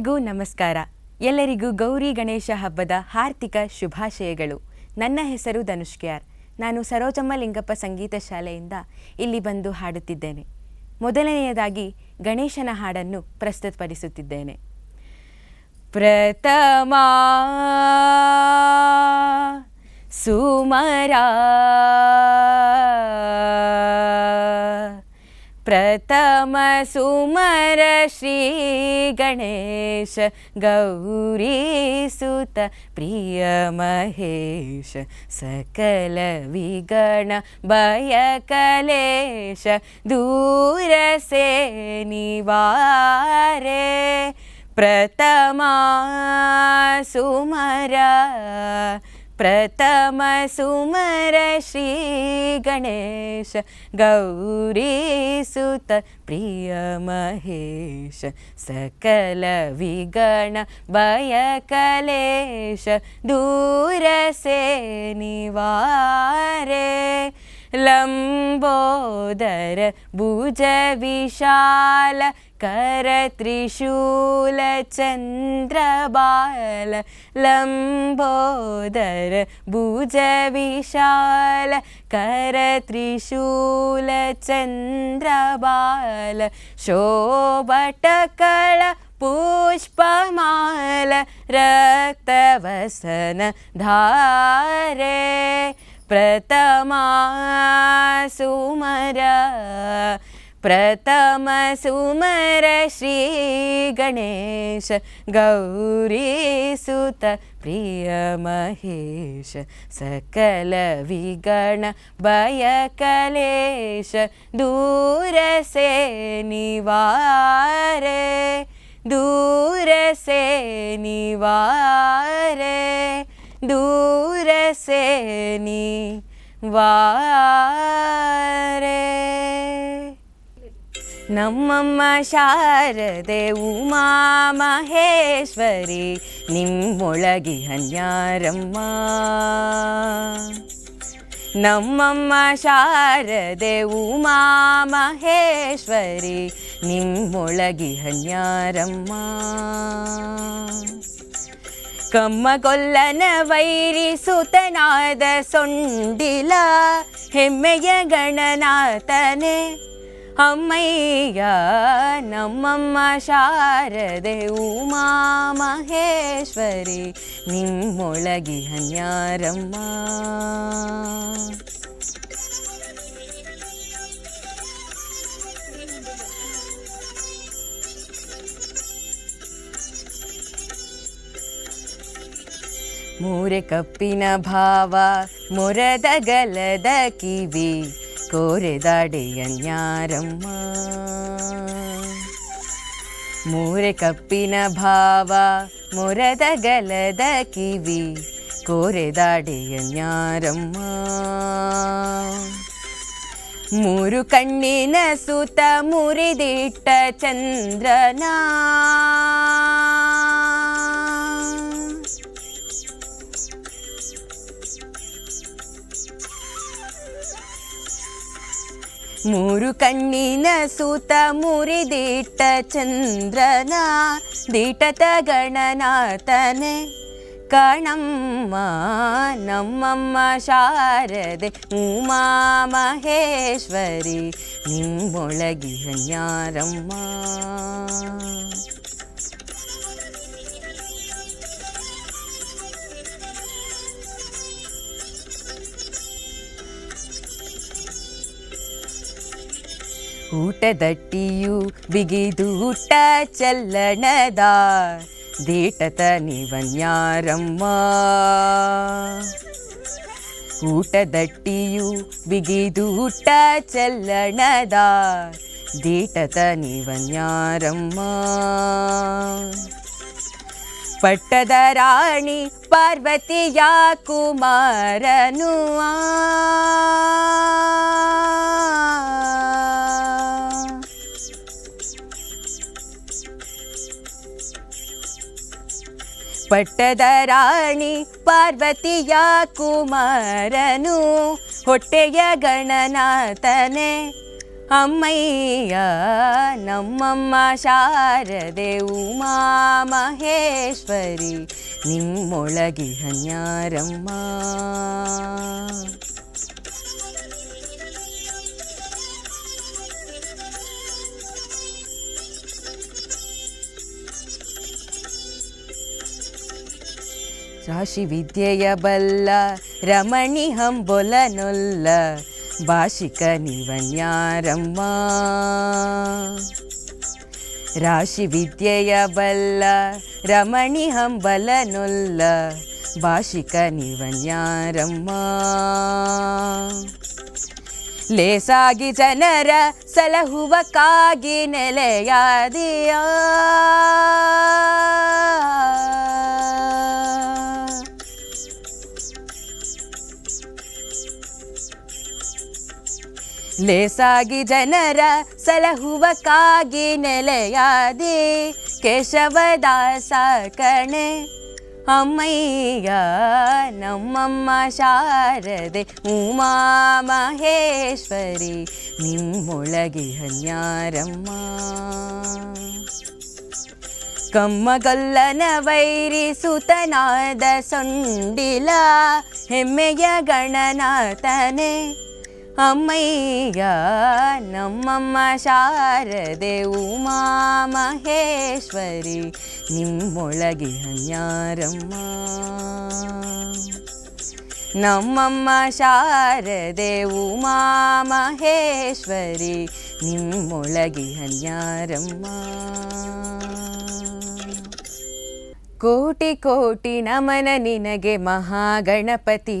ಎಲ್ಲರಿಗೂ ನಮಸ್ಕಾರ. ಎಲ್ಲರಿಗೂ ಗೌರಿ ಗಣೇಶ ಹಬ್ಬದ ಹಾರ್ದಿಕ ಶುಭಾಶಯಗಳು. ನನ್ನ ಹೆಸರು ಧನುಷ್ಕ್ಯಾರ್. ನಾನು ಸರೋಜಮ್ಮ ಲಿಂಗಪ್ಪ ಸಂಗೀತ ಶಾಲೆಯಿಂದ ಇಲ್ಲಿ ಬಂದು ಹಾಡುತ್ತಿದ್ದೇನೆ. ಮೊದಲನೆಯದಾಗಿ ಗಣೇಶನ ಹಾಡನ್ನು ಪ್ರಸ್ತುತಪಡಿಸುತ್ತಿದ್ದೇನೆ. ಪ್ರಥಮ ಸುಮರ प्रथमसुमर श्रीगणेश गौरीसुत प्रियमहेश सकलविगण भयकलेश दूरसे निवारे। प्रथमा सुमरा प्रथम प्रथमसुमर श्रीगणेश गौरी सुत प्रिय महेश सकलविगणयकलेश दूरसे निवारे। लम्बोदर भुजविशाल करत्रिशूलचन्द्रबाल लम्बोदर भुजविशाल करत्रिशूलचन्द्रबाल शोभटकळ पुष्पमाल रक्तवसन धारे। प्रथमा सुमर प्रथम सुमर श्रीगणेश गौरीसुत प्रियमहेश सकलविगण भयकलेश दूरसे निवारे दूरसे निवारे। दूर से निवारे दूर से निवारे ನಮ್ಮಮ್ಮ ಶಾರದೆ ಉಮಾ ಮಹೇಶ್ವರಿ ನಿಮ್ಮೊಳಗಿ ಹನ್ಯಾರಮ್ಮ ನಮ್ಮಮ್ಮ ಶಾರದೆ ಉಮಾ ಮಹೇಶ್ವರಿ ನಿಮ್ಮೊಳಗಿ ಹನ್ಯಾರಮ್ಮ ಕಮ್ಮ ವೈರಿ ಸುತನಾದ ಸೊಂಡಿಲ ಹೆಮ್ಮೆಯ ಗಣನಾಥನೆ. ಅಮ್ಮಯ್ಯ ನಮ್ಮಮ್ಮ ಶಾರದೆ ಉಮಾ ಮಹೇಶ್ವರಿ ನಿಮ್ಮೊಳಗಿ ಹನ್ಯಾರಮ್ಮ. ಮೂರೆ ಕಪ್ಪಿನ ಭಾವ ಮೊರದ ಗಲದ ಕಿವಿ ಕೋರೆದಾಡೆಯನ್ಯಾರಮ್ಮ ಮೂರೆ ಕಪ್ಪಿನ ಭಾವ ಮೊರದ ಗಲದ ಕಿವಿ ಕೋರೆದಾಡೆಯನ್ಯಾರಮ್ಮ ಮೂರು ಕಣ್ಣಿನ ಸುತ ಮುರಿದಿಟ್ಟ ಚಂದ್ರನ ಮೂರು ಕಣ್ಣಿನ ಸುತ ಮುರಿದಿಟ್ಟ ಚಂದ್ರನ ದಿಟತ ಗಣನಾಥನೆ ಕಣಮ್ಮ ನಮ್ಮಮ್ಮ ಶಾರದೆ ಉಮಾ ಮಹೇಶ್ವರಿ ನಿಮ್ಮೊಳಗಿ ಹನ್ಯಾರಮ್ಮ ಊಟದಟ್ಟಿಯು ಬಿಗಿದೂಟ ಚಲ್ಲಣದ ದೇಟತ ನಿವನ್ಯಾರಮ್ಮ ಊಟದಟ್ಟಿಯು ಬಿಗಿದೂಟ ಚಲ್ಲಣದ ದೇಟತ ನಿವನ್ಯಾರಮ್ಮ ಪಟ್ಟದ ರಾಣಿ ಪಾರ್ವತಿಯ ಕುಮಾರನು ಆ. ಪಟ್ಟದ ರಾಣಿ ಪಾರ್ವತಿಯ ಕುಮಾರನು ಹೊಟ್ಟೆಯ ಗಣನಾಥನೆ. ಅಮ್ಮಯ್ಯ ನಮ್ಮಮ್ಮ ಶಾರದೆ ಉಮಾ ಮಹೇಶ್ವರಿ ನಿಮ್ಮೊಳಗಿ ಹನ್ಯಾರಮ್ಮ ರಾಶಿ ವಿದ್ಯೆಯ ಬಲ್ಲ ರಮಣಿ ಹಂಬೊಲನೊಲ್ಲ ಭಾಷಿಕ ನಿವನ್ಯಾರಮ್ಮ. ರಾಶಿ ವಿದ್ಯೆಯ ಬಲ್ಲ ರಮಣಿ ಹಂಬಲನೊಲ್ಲ ಭಾಷಿಕ ನಿವನ್ಯಾರಮ್ಮ. ಲೇಸಾಗಿ ಜನರ ಸಲಹುವಕ್ಕಾಗಿ ನೆಲೆಯಾದಿಯ. ಲೇಸಾಗಿ ಜನರ ಸಲಹುವ ಕಾಗಿ ನೆಲೆಯಾದಿ ಕೇಶವದಾಸ ಕಣೆ ಅಮ್ಮಯ್ಯ, ನಮ್ಮಮ್ಮ ಶಾರದೆ, ಉಮಾ ಮಹೇಶ್ವರಿ, ನಿಮ್ಮೊಳಗೆ ಹನ್ಯಾರಮ್ಮ. ಕಮ್ಮಗಲ್ಲನ ವೈರಿ ಸುತನಾದ ಸೊಂಡಿಲ, ಹೆಮ್ಮೆಯ ಗಣನಾಥನೆ. ಅಮ್ಮಯ್ಯ, ನಮ್ಮಮ್ಮ ಶಾರದೆ ಉಮಾ ಮಹೇಶ್ವರಿ, ನಿಮ್ಮೊಳಗೆ ಹನ್ಯಾರಮ್ಮ. ನಮ್ಮಮ್ಮ ಶಾರದೆ ಉಮಾ ಮಹೇಶ್ವರಿ, ನಿಮ್ಮೊಳಗೆ ಹನ್ಯಾರಮ್ಮ. ಕೋಟಿ ಕೋಟಿ ನಮನ ನಿನಗೆ ಮಹಾಗಣಪತಿ.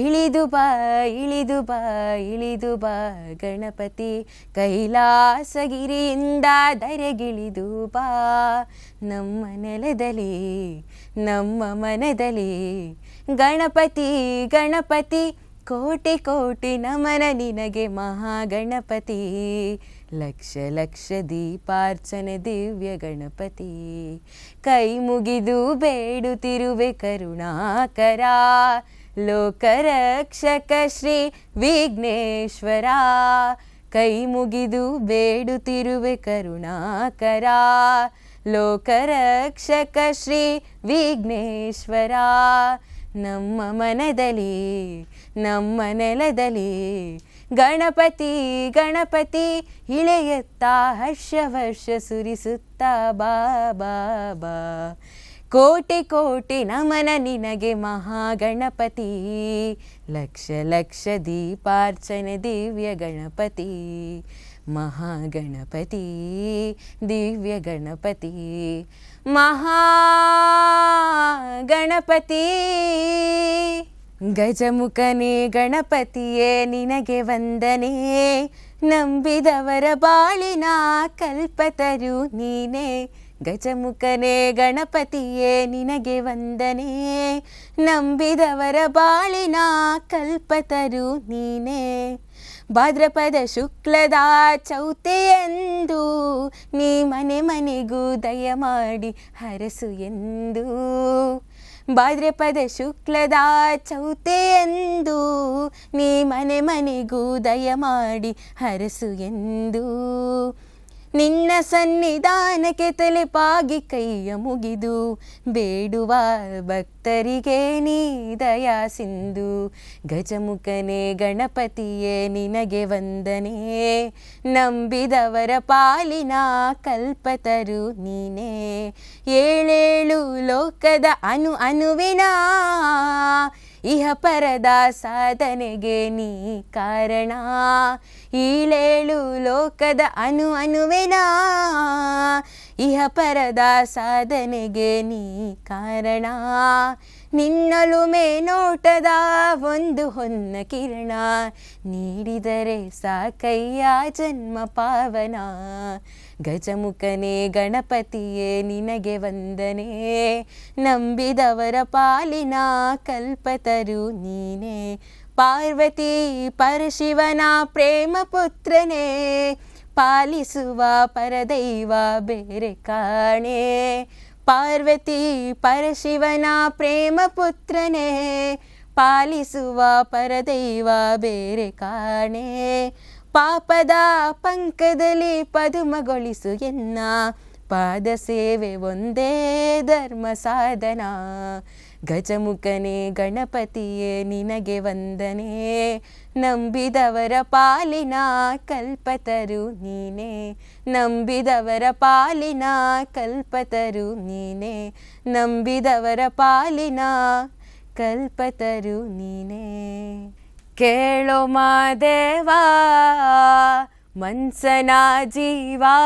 ಇಳಿದು ಬಾ ಇಳಿದು ಬಾ ಇಳಿದು ಬಾ ಗಣಪತಿ ಕೈಲಾಸಗಿರಿಯಿಂದ ದರೆಗಿಳಿದು ಬಾ. ನಮ್ಮ ನೆಲದಲ್ಲಿ, ನಮ್ಮ ಮನದಲ್ಲಿ ಗಣಪತಿ ಗಣಪತಿ, ಕೋಟಿ ಕೋಟಿ ನಮನ ನಿನಗೆ ಮಹಾಗಣಪತಿ. ಲಕ್ಷ ಲಕ್ಷ ದೀಪಾರ್ಚನೆ ದಿವ್ಯ ಗಣಪತಿ. ಕೈ ಮುಗಿದು ಬೇಡುತ್ತಿರುವೆ ಕರುಣಾಕರ ಲೋಕರಕ್ಷಕ ಶ್ರೀ ವಿಘ್ನೇಶ್ವರ. ಕೈ ಮುಗಿದು ಬೇಡುತ್ತಿರುವೆ ಕರುಣಾಕರ. ಲೋಕರಕ್ಷಕ ಶ್ರೀ ವಿಘ್ನೇಶ್ವರ. ನಮ್ಮ ಮನದಲ್ಲಿ, ನಮ್ಮ ನೆಲದಲ್ಲಿ ಗಣಪತಿ ಗಣಪತಿ ಇಳೆಯುತ್ತಾ ಹರ್ಷ ವರ್ಷ ಸುರಿಸುತ್ತಾ ಬಾ ಬಾ ಬಾ. ಕೋಟಿ ಕೋಟಿ ನಮನ ನಿನಗೆ ಮಹಾಗಣಪತಿ. ಲಕ್ಷ ಲಕ್ಷ ದೀಪಾರ್ಚನೆ ದಿವ್ಯ ಗಣಪತಿ. ಮಹಾಗಣಪತಿ, ದಿವ್ಯ ಗಣಪತಿ. ಮಹಾಗಣಪತಿ, ಗಜಮುಖನೇ ಗಣಪತಿಯೇ ನಿನಗೆ ವಂದನೆ. ನಂಬಿದವರ ಬಾಳಿನ ಕಲ್ಪತರು ನೀನೇ. ಗಜಮುಖನೇ ಗಣಪತಿಯೇ ನಿನಗೆ ವಂದನೆ. ನಂಬಿದವರ ಬಾಳಿನ ಕಲ್ಪತರು ನೀನೇ. ಭಾದ್ರಪದ ಶುಕ್ಲದ ಚೌತಿಯೆಂದು ನೀ ಮನೆ ಮನೆಗೂ ದಯ ಮಾಡಿ ಹರಸು ಎಂದು. ಭಾದ್ರಪದ ಶುಕ್ಲದ ಎಂದು ನೀ ಮನೆ ಮನೆಗೂ ದಯ ಮಾಡಿ ಹರಸು ಎಂದು. ನಿನ್ನ ಸನ್ನಿಧಾನಕ್ಕೆ ತಲೆಪಾಗಿ ಕೈಯ ಮುಗಿದು, ಬೇಡುವ ಭಕ್ತರಿಗೆ ನೀ ದಯಾ ಸಿಂಧು. ಗಜಮುಖನೇ ಗಣಪತಿಯೇ, ನಿನಗೆ ವಂದನೆ. ನಂಬಿದವರ ಪಾಲಿನ ಕಲ್ಪತರು ನೀನೇ. ಏಳೇಳು ಲೋಕದ ಅನು ಅನುವಿನ ಇಹ ಪರದ ಸಾಧನೆಗೆ ನೀ ಕಾರಣ. ಈಳೇಳು ಲೋಕದ ಅನು ಅನುವೆನ ಇಹ ಪರದ ಸಾಧನೆಗೆ ನೀ ಕಾರಣ. ನಿನ್ನಲುಮೆ ನೋಟದ ಒಂದು ಹೊನ್ನ ಕಿರಣ. ನೀಡಿದರೆ ಸಾಕಯ್ಯ ಜನ್ಮ ಪಾವನ. ಗಜಮುಖನೇ, ಗಣಪತಿಯೇ, ನಿನಗೆ ವಂದನೆ. ನಂಬಿದವರ ಪಾಲಿನ ಕಲ್ಪತರು ನೀನೇ. ಪಾರ್ವತಿ, ಪರಶಿವನ ಪ್ರೇಮ ಪುತ್ರನೇ. ಪಾಲಿಸುವ ಪರದೈವ ಬೇರೆ ಕಾಣೆ. ಪಾರ್ವತಿ, ಪರಶಿವನ ಪ್ರೇಮ ಪುತ್ರನೇ. ಪಾಲಿಸುವ ಪರದೈವ ಬೇರೆ ಕಾಣೆ. ಪಾಪದ ಪಂಕದಲ್ಲಿ ಪದುಮಗೊಳಿಸು ಎನ್ನ. ಪಾದ ಸೇವೆ ಒಂದೇ ಧರ್ಮ ಸಾಧನ. ಗಜಮುಖನೇ ಗಣಪತಿಯೇ ನಿನಗೆ ವಂದನೆ. ನಂಬಿದವರ ಪಾಲಿನ ಕಲ್ಪತರು ನೀನೇ. ನಂಬಿದವರ ಪಾಲಿನ ಕಲ್ಪತರು ನೀನೇ. ನಂಬಿದವರ ಪಾಲಿನ ಕಲ್ಪತರು ನೀನೇ. ಕೇಳೋ ಮಾದೇವಾ, ಮನ್ಸನ ಜೀವಾ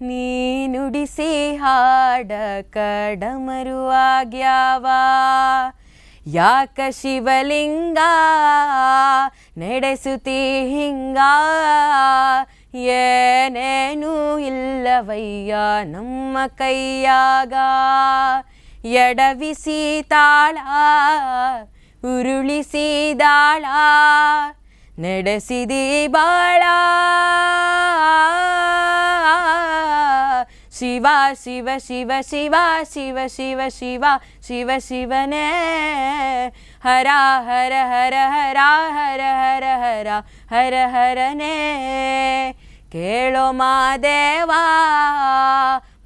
ನೀನುಡಿಸಿ ಹಾಡ ಕಡಮರುವಾಗ್ಯಾವ ಯಾಕ ಶಿವಲಿಂಗ ನಡೆಸುತ್ತಿ ಹಿಂಗ? ಏನೇನೂ ಇಲ್ಲವಯ್ಯ ನಮ್ಮ ಕೈಯಾಗ. ಎಡವಿಸಿ ತಾಳ ಉರುಳಿಸಿದಾಳ ನಡೆಸಿದಿ ಬಾಳ ಶಿವ ಶಿವ ಶಿವ ಶಿವ ಶಿವ ಶಿವ ಶಿವ ಶಿವ ಶಿವನೇ ಹರ ಹರ ಹರ ಹರ ಹರ ಹರ ಹರ ಹರ ಹರನೇ ಕೇಳೋ ಮಾದೇವಾ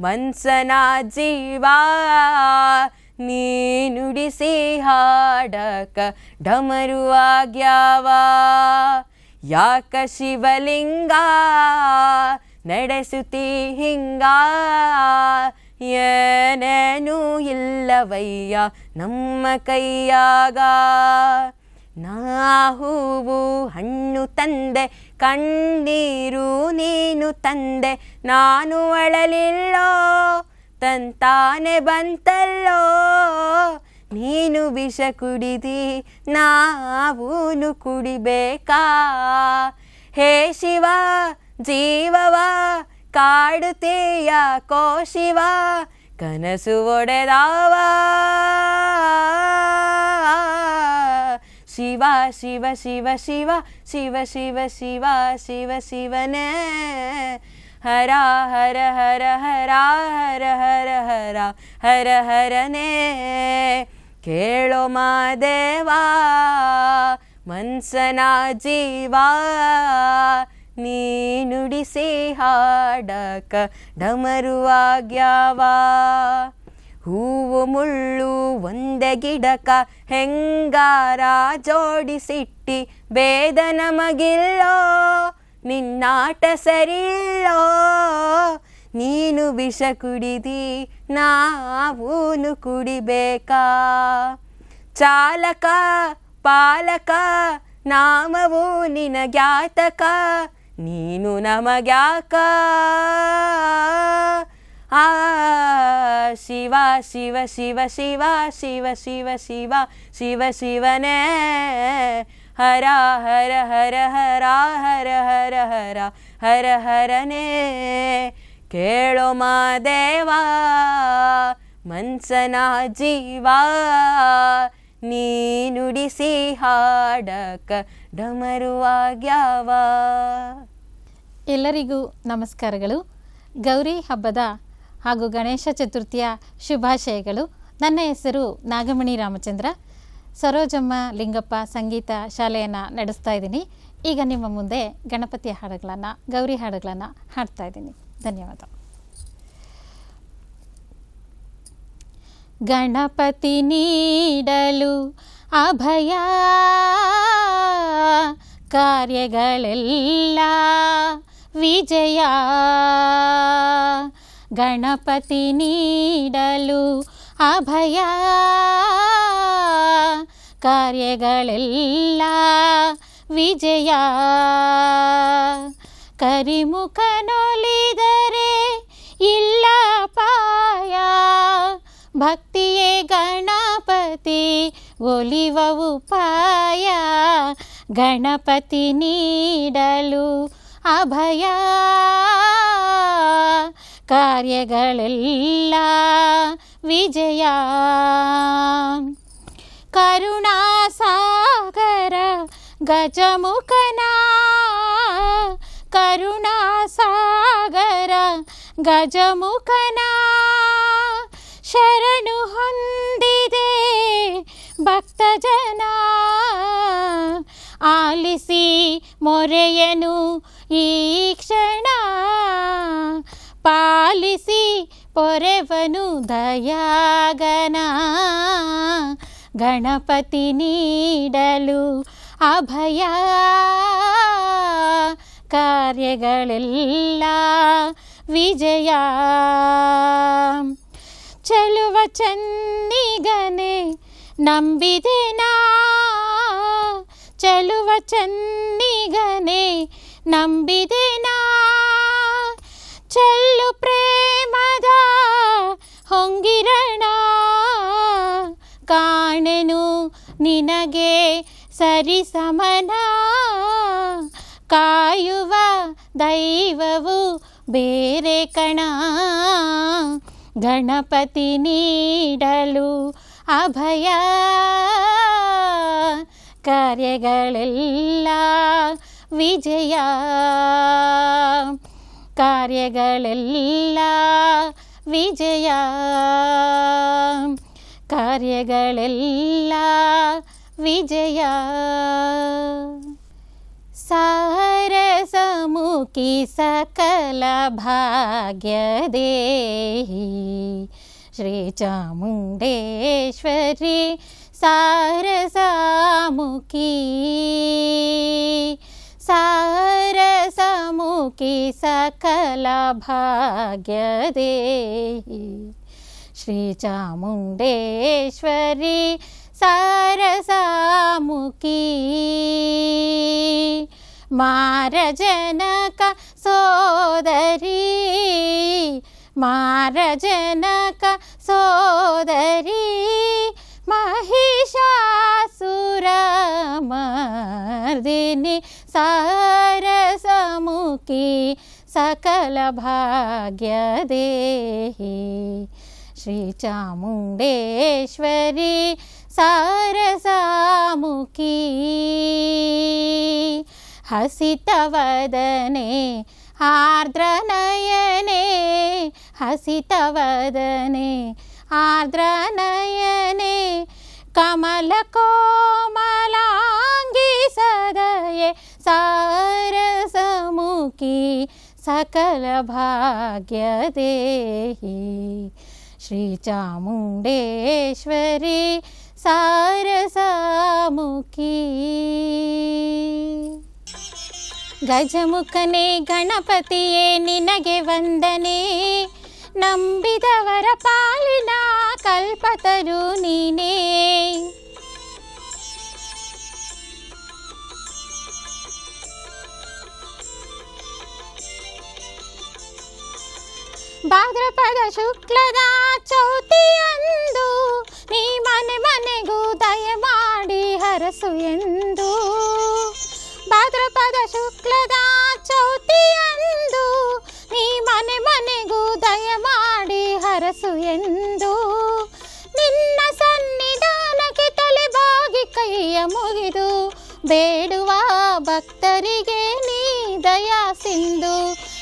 ಮನ್ಸನ ಜೀವ ನೀ ಹಾಡಕ ಡಮರು ಆಗ್ಯಾವ? ಯಾಕ ಶಿವಲಿಂಗ ನಡೆಸುತ್ತಿ ಹಿಂಗ? ಏನೇನೂ ಇಲ್ಲವಯ್ಯ ನಮ್ಮ ಕೈಯಾಗ. ನಾ ಹೂವು ಹಣ್ಣು ತಂದೆ, ಕಣ್ಣೀರು ನೀನು ತಂದೆ, ನಾನು ಅಳಲಿಲ್ಲೋ? ತಂತಾನೆ ಬಂತಲ್ಲೋ ನೀನು ವಿಷ ಕುಡಿದಿ ನಾವೂನು ಕುಡಿಬೇಕಾ ಹೇ ಶಿವ ಜೀವವ ಕಾಡುತ್ತೀಯ ಕೋ ಶಿವ ಕನಸು ಒಡೆದಾವ ಶಿವ ಶಿವ ಶಿವ ಶಿವ ಶಿವ ಶಿವ ಶಿವ ಶಿವ ಶಿವನೇ ಹರ ಹರ ಹರ ಹರ ಹರ ಹರ ಹರ ಹರ ಹರನೇ ಕೇಳೋ ಮಾದೇವಾ ಮನ್ಸನ ಜೀವಾ, ನೀ ನುಡಿಸಿ ಹಾಡಕ ಡಮರುವಾಗ್ಯಾವ ಹೂವು ಮುಳ್ಳು ಒಂದೇ ಗಿಡಕ ಹೆಂಗಾರ ಜೋಡಿಸಿಟ್ಟಿ ಬೇದ ನಮಗಿಲ್ಲೋ ನಿನ್ನಾಟ ಸರಿಲ್ಲೋ ನೀನು ವಿಷ ಕುಡಿದಿ, ನಾವೂನು ಕುಡಿಬೇಕಾ? ಚಾಲಕ, ಪಾಲಕ, ನಾಮವು ನಿನಗ್ಯಾತಕ ನೀನು ನಮಗ್ಯಾಕ? ಆ, ಶಿವ ಶಿವ ಶಿವ ಶಿವ ಶಿವ ಶಿವ ಶಿವ ಶಿವ, ಶಿವನೇ ಹರ ಹರ ಹರ ಹರ ಹರ ಹರ ಹರ ಹರ ಹರನೇ ಕೇಳೋ ಮಾದೇವಾ ಮನ್ಸನ ಜೀವಾ, ನೀ ನುಡಿಸಿ ಹಾಡಕ ಡಮರುವಾಗ್ಯಾವ ಎಲ್ಲರಿಗೂ ನಮಸ್ಕಾರಗಳು. ಗೌರಿ ಹಬ್ಬದ ಹಾಗೂ ಗಣೇಶ ಚತುರ್ಥಿಯ ಶುಭಾಶಯಗಳು. ನನ್ನ ಹೆಸರು ನಾಗಮಣಿ ರಾಮಚಂದ್ರ. ಸರೋಜಮ್ಮ, ಲಿಂಗಪ್ಪ ಸಂಗೀತ ಶಾಲೆಯನ್ನು ನಡೆಸ್ತಾ ಇದ್ದೀನಿ. ಈಗ ನಿಮ್ಮ ಮುಂದೆ ಗಣಪತಿಯ ಹಾಡುಗಳನ್ನು, ಗೌರಿ ಹಾಡುಗಳನ್ನು ಹಾಡ್ತಾ ಇದ್ದೀನಿ. ಧನ್ಯವಾದ. ಗಣಪತಿ ನೀಡಲು ಅಭಯ, ಕಾರ್ಯಗಳೆಲ್ಲ ವಿಜಯ. ಗಣಪತಿ ನೀಡಲು ಅಭಯ ಕಾರ್ಯಗಳೆಲ್ಲ ವಿಜಯ. ಕರಿಮುಖನೊಲಿದರೆ ಇಲ್ಲ ಪಾಯ. ಭಕ್ತಿಯೇ ಗಣಪತಿ ಒಲಿವ ಉಪಾಯ. ಗಣಪತಿ ನೀಡಲು ಅಭಯ. ಕಾರ್ಯಗಳೆಲ್ಲ ವಿಜಯ. ಕರುಣಾಸಾಗರ ಗಜಮುಖನ ಕರುಣಾಸಾಗರ ಗಜಮುಖನ ಶರಣು ಹೊಂದಿದೆ ಭಕ್ತಜನ ಆಲಿಸಿ ಮೊರೆಯನು ಈ ಕ್ಷಣ. ಪಾಲಿಸಿ ಪೊರೆವನು ದಯಾಗನ. ಗಣಪತಿ ನೀಡಲು ಅಭಯ ಕಾರ್ಯಗಳೆಲ್ಲ ವಿಜಯ ಚೆಲುವ ಚನ್ನಿಗನೆ ನಂಬಿದೆನಾ ಚೆಲುವ ಚನ್ನಿಗನೆ ನಂಬಿದೆನಾ ಚೆಲ್ಲು ಪ್ರೇಮದ ಹೊಂಗಿರಣ ಕಾಣೆನು ನಿನಗೆ ಸರಿಸಮನ ಕಾಯುವ ದೈವವು ಬೇರೆ ಕಣ? ಗಣಪತಿ ನೀಡಲು ಅಭಯ? ಕಾರ್ಯಗಳೆಲ್ಲ ವಿಜಯ? ಕಾರ್ಯಗಳೆಲ್ಲ ವಿಜಯ? ಕಾರ್ಯಗಳೆಲ್ಲ ವಿಜಯ ಸಾರಸಮುಖಿ ಸಕಲ ಭಾಗ್ಯದೇಹಿ ಶ್ರೀ ಚಾಮುಂಡೇಶ್ವರಿ ಸಾರಸಾಮುಖಿ श्रीचामुण्डेश्वरी सारसामुखी। मारजनक सोदरी मारजनक सोदरी महिषासुरमर्दिनि सारसमुखी सरसमुखी सकलभाग्यदेहि श्रीचामुण्डेश्वरी सारसामुखी। हसितवदने आर्द्रनयने हसितवदने आर्द्रनयने कमलकोमलाङ्गी सदये सारसमुखी सकलभाग्यदेहि। ಹಸಿತವದನೆ ಆರ್ದ್ರನಯನೆ ಕಮಲ ಕೋಮಲಾಂಗಿ ಸದಯೆ ಸಾರಸಮುಖಿ ಸಕಲ ಭಾಗ್ಯದೇಹಿ ಶ್ರೀ ಚಾಮುಂಡೇಶ್ವರಿ ಸಾರಸಾಮುಖಿ ಗಜಮುಖನೇ ಗಣಪತಿಯೇ ನಿನಗೆ ವಂದನೆ ನಂಬಿದವರ ಪಾಲಿನ ಕಲ್ಪತರು ನೀನೇ ಭಾದ್ರಪದ ಶುಕ್ಲದ ಚೌತಿಯಂದು, ನೀ ಮನೆ ಮನೆಗೂ ದಯ ಮಾಡಿ ಹರಸು ಎಂದು. ಭಾದ್ರಪದ ಶುಕ್ಲದ ಚೌತಿಯಂದು, ನೀ ಮನೆ ಮನೆಗೂ ದಯ ಮಾಡಿ ಹರಸು ಎಂದು. ನಿನ್ನ ಸನ್ನಿಧಾನಕ್ಕೆ ತಲೆ ಬಾಗಿ ಕೈಯ ಮುಗಿದು, ಬೇಡುವ ಭಕ್ತರಿಗೆ ನೀ ದಯಾ ಸಿಂಧು.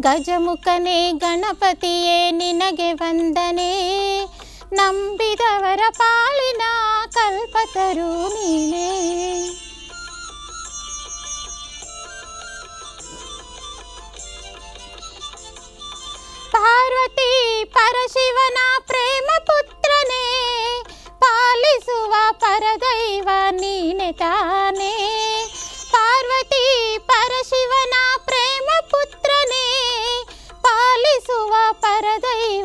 ಗಜಮುಖನೇ ಗಣಪತಿಯೇ ನಿನಗೆ ವಂದನೆ. ನಂಬಿದವರ ಪಾಲಿನ ಕಲ್ಪತರು ನೀನೇ. ಪಾರ್ವತಿ ಪರಶಿವನ ಪ್ರೇಮ ಪುತ್ರನೇ, ಪಾಲಿಸುವ ಪರದೈವ ನೀನೆ ತಾನೇ.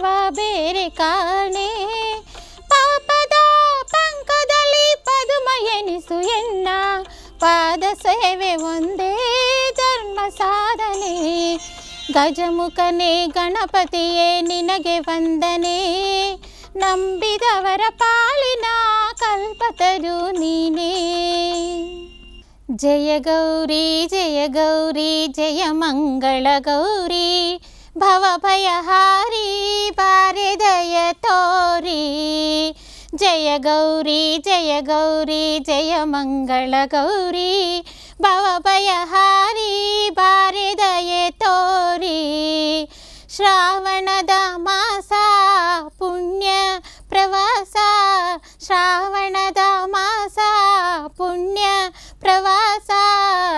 ಪರದೈವ ಬೇರೆ ಕಾಣೆ ಪಾಪದ ಪಂಕದಲ್ಲಿ ಪದುಮ ಎನಿಸು ಎನ್ನ? ಪಾದ ಸೇವೆ ಒಂದೇ ಧರ್ಮ ಸಾಧನೆ. ಗಜಮುಖನೆ ಗಣಪತಿಯೇ ನಿನಗೆ ವಂದನೆ. ನಂಬಿದವರ ಪಾಲಿನ ಕಲ್ಪತರು ನೀನೇ. ಜಯ ಗೌರಿ ಜಯ ಗೌರಿ, ಜಯ ಮಂಗಳ ಗೌರಿ. ಭವಭಯಹಾರಿ ಬಾರೆದಯ ತೋರಿ ಜಯ ಗೌರಿ ಜಯ ಗೌರಿ ಜಯ ಮಂಗಳ ಗೌರಿ ಭವಭಯಹಾರಿ ಬಾರೆದಯ ತೋರಿ ಶ್ರಾವಣದ ಮಾಸ ಪುಣ್ಯ ಪ್ರವಾಸ ಶ್ರಾವಣದ ಮಾಸ ಪುಣ್ಯ ಪ್ರವಾಸ,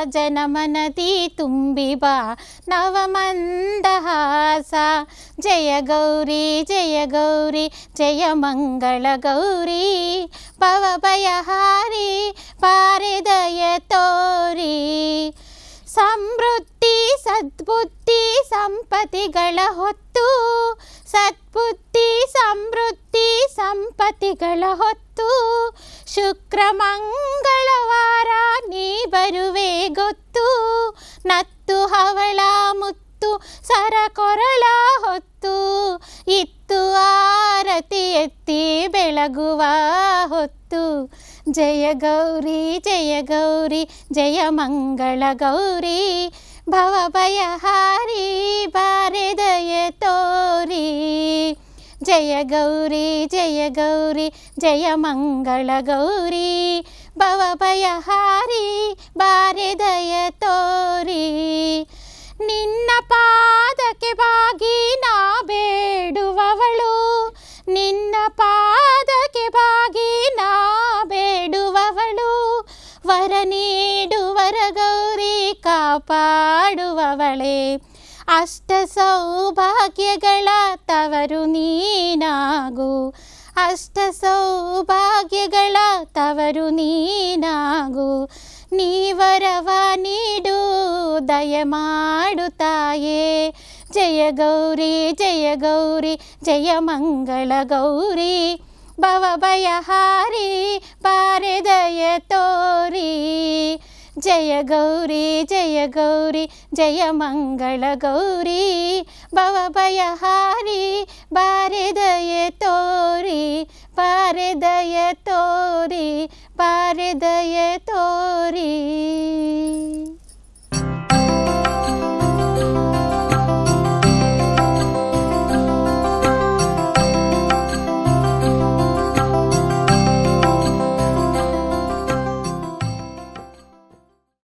ಜನಮನದಿ ತುಂಬಿ ಬಾ, ನವಮಂದಹಾಸ. ಜಯ ಗೌರಿ ಜಯ ಗೌರಿ, ಜಯ ಮಂಗಳ ಗೌರಿ. ಭವಭಯಹಾರಿ ಪಾರೆದಯ ತೋರಿ. ಸಮೃದ್ಧಿ, ಸದ್ಬುದ್ಧಿ, ಸಂಪತ್ತಿಗಳ ಹೊತ್ತು. ಸದ್ಬುದ್ಧಿ, ಸಮೃದ್ಧಿ, ಸಂಪತ್ತಿಗಳ ಹೊತ್ತು. ಶುಕ್ರ ಮಂಗಳವಾರ ನೀ ಬರುವೆ ಗೊತ್ತು. ನತ್ತು, ಹವಳ, ಮುತ್ತು, ಸರ, ಕೊರಳ ಹೊತ್ತು. ಇತ್ತು ಆರತಿ ಎತ್ತಿ ಬೆಳಗುವ ಹೊತ್ತು ಜಯ ಗೌರಿ ಜಯ ಗೌರಿ ಜಯ ಮಂಗಳ ಗೌರಿ ಭವಭಯಹಾರಿ ಬಾರೆದಯ ತೋರಿ ಜಯ ಗೌರಿ ಜಯ ಗೌರಿ ಜಯ ಮಂಗಳ ಗೌರಿ ಭವಭಯಹಾರಿ ಬಾರೆದಯ ತೋರಿ ನಿನ್ನ ಪಾದಕ್ಕೆ ಬಾಗಿ ನಾ ಬೇಡುವವಳು. ನಿನ್ನ ಪಾದಕ್ಕೆ ಬಾಗಿ ನಾ ಬೇಡುವವಳು. ವರ ನೀಡುವರ ಗೌರಿ ಕಾಪಾಡುವವಳೇ. ಅಷ್ಟ ಸೌಭಾಗ್ಯಗಳ ತವರು ನೀನಾಗು. ಅಷ್ಟ ಸೌಭಾಗ್ಯಗಳ ತವರು ನೀನಾಗು. ನೀವರವ ನೀಡು ದಯ ಮಾಡು ತಾಯೇ ಜಯ ಗೌರಿ ಜಯ ಗೌರಿ ಜಯ ಮಂಗಳ ಗೌರಿ ಭವಭಯಹಾರಿ ಬಾರೆದಯ ತೋರಿ ಜಯ ಗೌರಿ ಜಯ ಗೌರಿ ಜಯ ಮಂಗಳ ಗೌರಿ ಭವಭಯಹಾರಿ ಬಾರೆದಯ ತೋರಿ ಬಾರೆದಯ ತೋರಿ ಬಾರೆದಯ ತೋರಿ